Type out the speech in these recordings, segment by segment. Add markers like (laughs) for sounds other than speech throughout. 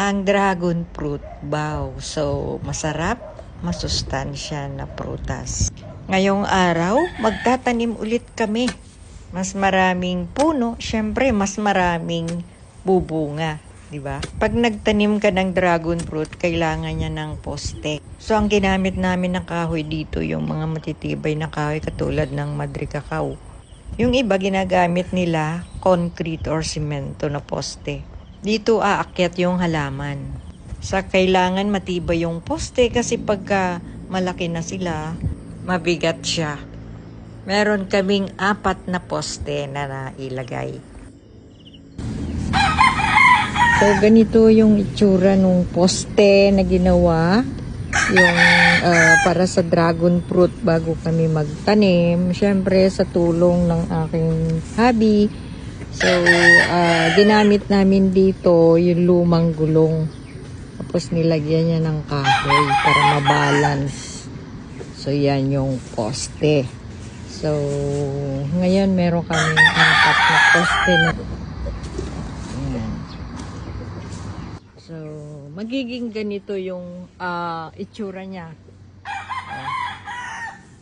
ang dragon fruit bow. So, masarap, masustansya na prutas. Ngayong araw, magtatanim ulit kami. Mas maraming puno, syempre mas maraming bubunga, di ba? Pag nagtanim ka ng dragon fruit, kailangan niya ng poste. So ang ginamit namin ng kahoy dito, yung mga matitibay na kahoy katulad ng madre cacao. Yung iba ginagamit nila concrete or simento na poste. Dito aakyat yung halaman. Sa kailangan matibay yung poste kasi pagka malaki na sila, mabigat siya. Meron kaming apat na poste na nailagay. So, ganito yung itsura nung poste na ginawa. Yung ah, para sa dragon fruit bago kami magtanim. Siyempre, sa tulong ng aking hubby. So, ah, ginamit namin dito yung lumang gulong. Tapos nilagyan niya ng kahoy para mabalance. So, yan yung poste. So, ngayon meron kami apat na poste na Ayan. So, magiging ganito yung ah, itsura niya.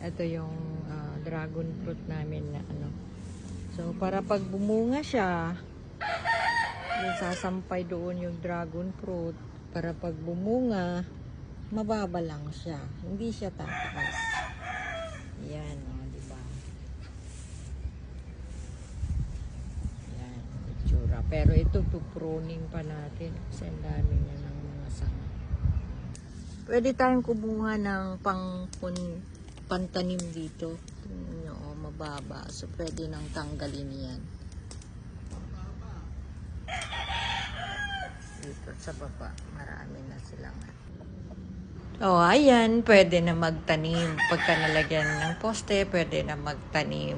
Ito yung ah, dragon fruit namin na ano. So, para pag bumunga siya, yung sasampay doon yung dragon fruit, para pag bumunga, mababa lang siya. Hindi siya tataas. Yan, o, di ba? Yan, itsura. Pero ito, pruning pa natin kasi ang dami niya ng mga sanga. Pwede tayong kumuha ng pang pantanim dito. Mababa. So, pwede nang tanggalin yan. Dito sa baba, marami na silang Oh, ayan, pwede na magtanim. Pagka nalagyan ng poste, pwede na magtanim.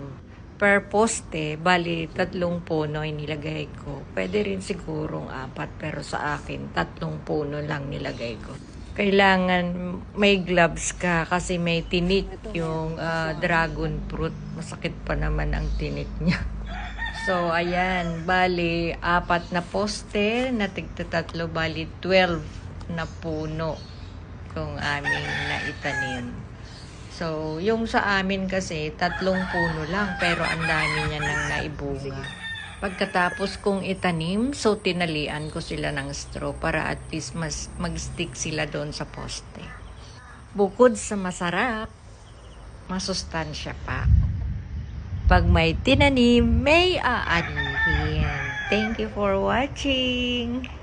Per poste, bali tatlong puno yung nilagay ko. Pwede rin sigurong apat, pero sa akin, tatlong puno lang nilagay ko. Kailangan may gloves ka kasi may tinik yung ah, dragon fruit. Masakit pa naman ang tinik niya. (laughs) So, ayan, bali, apat na poste na tigtatatlo, bali 12 na puno kung aming naitanim. So, yung sa amin kasi, tatlong puno lang, pero ang dami niya nang naibunga. Pagkatapos kong itanim, so tinalian ko sila ng straw para at least mas mag-stick sila doon sa poste. Bukod sa masarap, masustansya pa. Pag may tinanim, may aanihin. Thank you for watching!